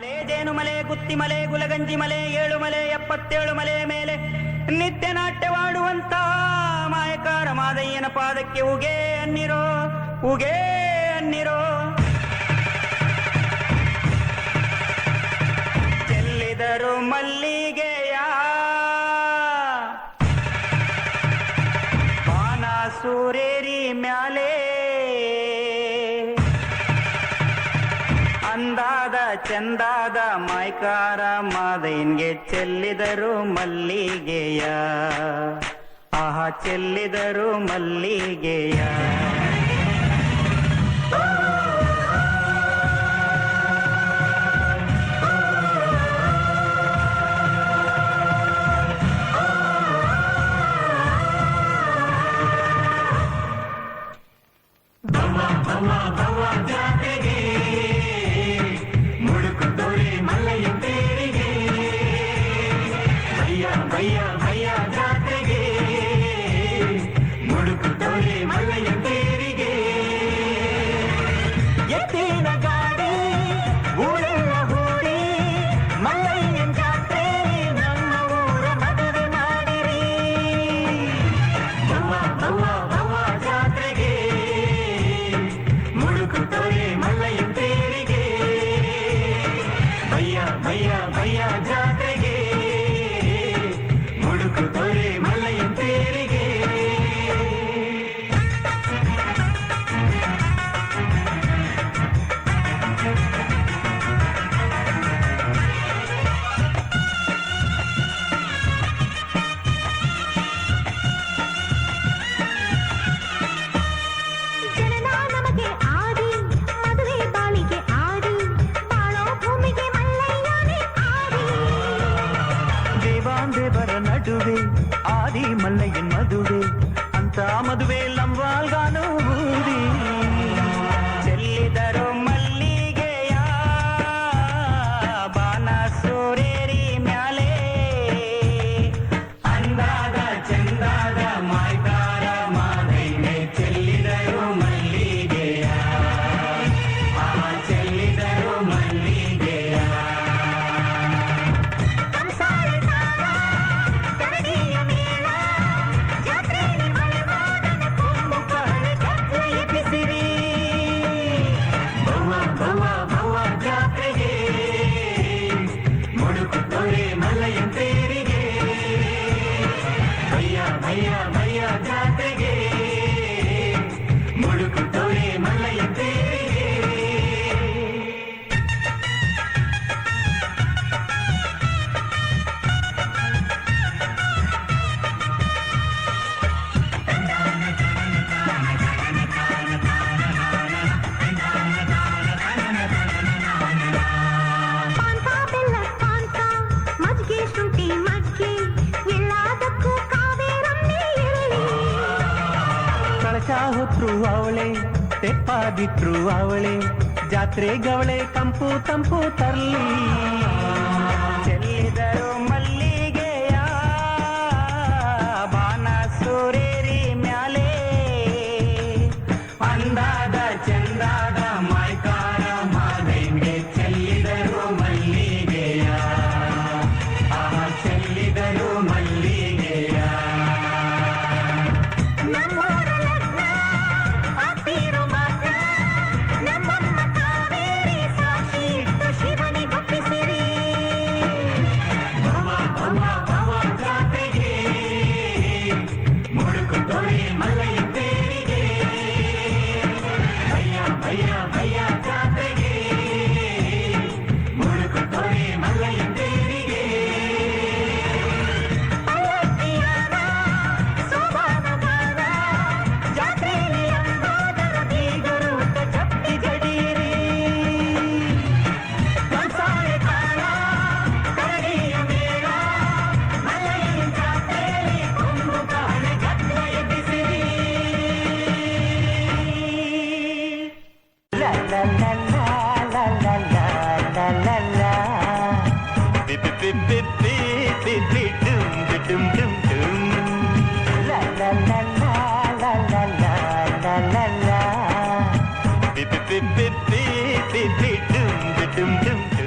ಮಲೆ ಜೇನು ಮಲೆ ಗುತ್ತಿ ಮಲೆ ಗುಲಗಂಜಿ ಮಲೆ ಏಳು ಮಲೆ ಎಪ್ಪತ್ತೇಳು ಮಲೆ ಮೇಲೆ ನಿತ್ಯ ನಾಟ್ಯವಾಡುವಂತ ಮಾಯಕಾರ ಮಾದಯ್ಯನ ಪಾದಕ್ಕೆ ಉಗೇ ಅನ್ನಿರೋ ಉಗೇ ಅನ್ನಿರೋ. ಚೆಲ್ಲಿದರು ಮಲ್ಲಿಗೆ ಸೂರೇರಿ ಮ್ಯಾಲೆ ಚಂದಾದ ಮೈಕಾರ ಮಾದೈನ್ಗೆ ಚೆಲ್ಲಿದರು ಮಲ್ಲಿಗೆಯ. ಆಹಾ ಚೆಲ್ಲಿದರು ಮಲ್ಲಿಗೆಯ. ಮದುವೆ ಆದಿ ಮಲ್ಲಯ್ಯನ್ ಮದುವೆ ಅಂತ ಮದುವೆ ಲಂಬಾಲ್ಗಾನ Miami. ಚಾಹುತ್ರು ಅವಳೆ ತೆಪ್ಪಾದಿಟ್ರು ಅವಳೆ. ಜಾತ್ರೆ ಗವಳೆ ಕಂಪು ತಂಪು ತರ್ಲಿ. bip bip bip bip bip dum bip dum dum.